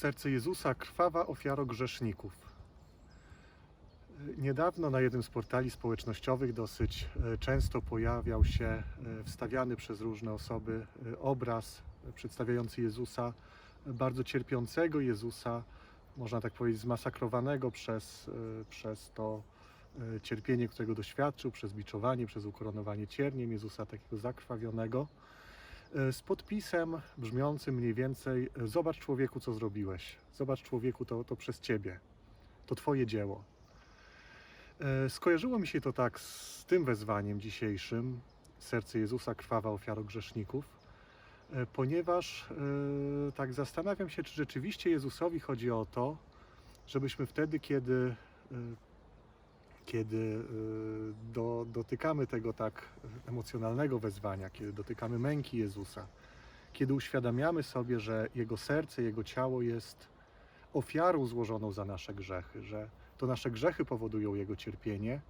Serce Jezusa, krwawa ofiaro grzeszników. Niedawno na jednym z portali społecznościowych dosyć e, często pojawiał się e, wstawiany przez różne osoby e, obraz przedstawiający Jezusa, bardzo cierpiącego Jezusa, można tak powiedzieć, zmasakrowanego przez, przez to cierpienie, którego doświadczył, przez biczowanie, przez ukoronowanie cierniem Jezusa, takiego zakrwawionego z podpisem brzmiącym mniej więcej: e, Zobacz człowieku, co zrobiłeś. Zobacz człowieku, to, to przez ciebie. To twoje dzieło. E, Skojarzyło mi się to tak z tym wezwaniem dzisiejszym: Serce Jezusa, krwawa ofiaro grzeszników, e, ponieważ e, tak zastanawiam się, czy rzeczywiście Jezusowi chodzi o to, żebyśmy wtedy, kiedy e, kiedy y, do, dotykamy tego tak emocjonalnego wezwania, kiedy dotykamy męki Jezusa, kiedy uświadamiamy sobie, że Jego serce, Jego ciało jest ofiarą złożoną za nasze grzechy, że to nasze grzechy powodują Jego cierpienie,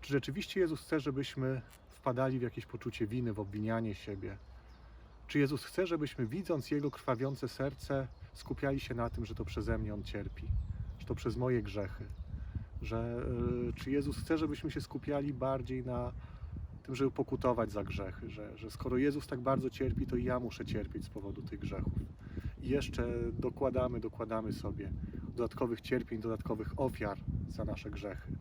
czy rzeczywiście Jezus chce, żebyśmy wpadali w jakieś poczucie winy, w obwinianie siebie? Czy Jezus chce, żebyśmy widząc Jego krwawiące serce, skupiali się na tym, że to przeze mnie On cierpi, że to przez moje grzechy? Że y, czy Jezus chce, żebyśmy się skupiali bardziej na tym, żeby pokutować za grzechy, że, że skoro Jezus tak bardzo cierpi, to ja muszę cierpieć z powodu tych grzechów. I jeszcze dokładamy, dokładamy sobie dodatkowych cierpień, dodatkowych ofiar za nasze grzechy.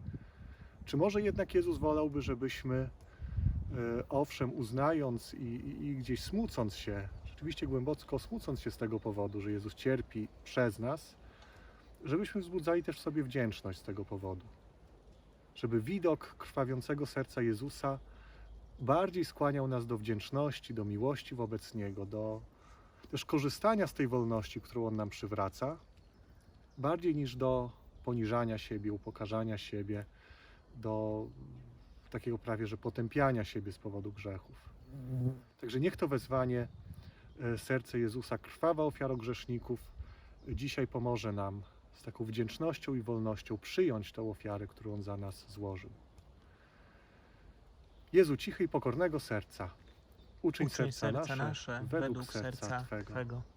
Czy może jednak Jezus wolałby, żebyśmy y, owszem, uznając i, i, i gdzieś smucąc się, rzeczywiście głęboko smucąc się z tego powodu, że Jezus cierpi przez nas, żebyśmy wzbudzali też w sobie wdzięczność z tego powodu. Żeby widok krwawiącego serca Jezusa bardziej skłaniał nas do wdzięczności, do miłości wobec Niego, do też korzystania z tej wolności, którą On nam przywraca, bardziej niż do poniżania siebie, upokarzania siebie, do takiego prawie, że potępiania siebie z powodu grzechów. Także niech to wezwanie e, serce Jezusa, krwawa ofiaro grzeszników, dzisiaj pomoże nam z taką wdzięcznością i wolnością przyjąć tę ofiarę, którą On za nas złożył. Jezu, cichy i pokornego serca, uczyń, Uczyń serca, serca nasze według serca Twego. Twego.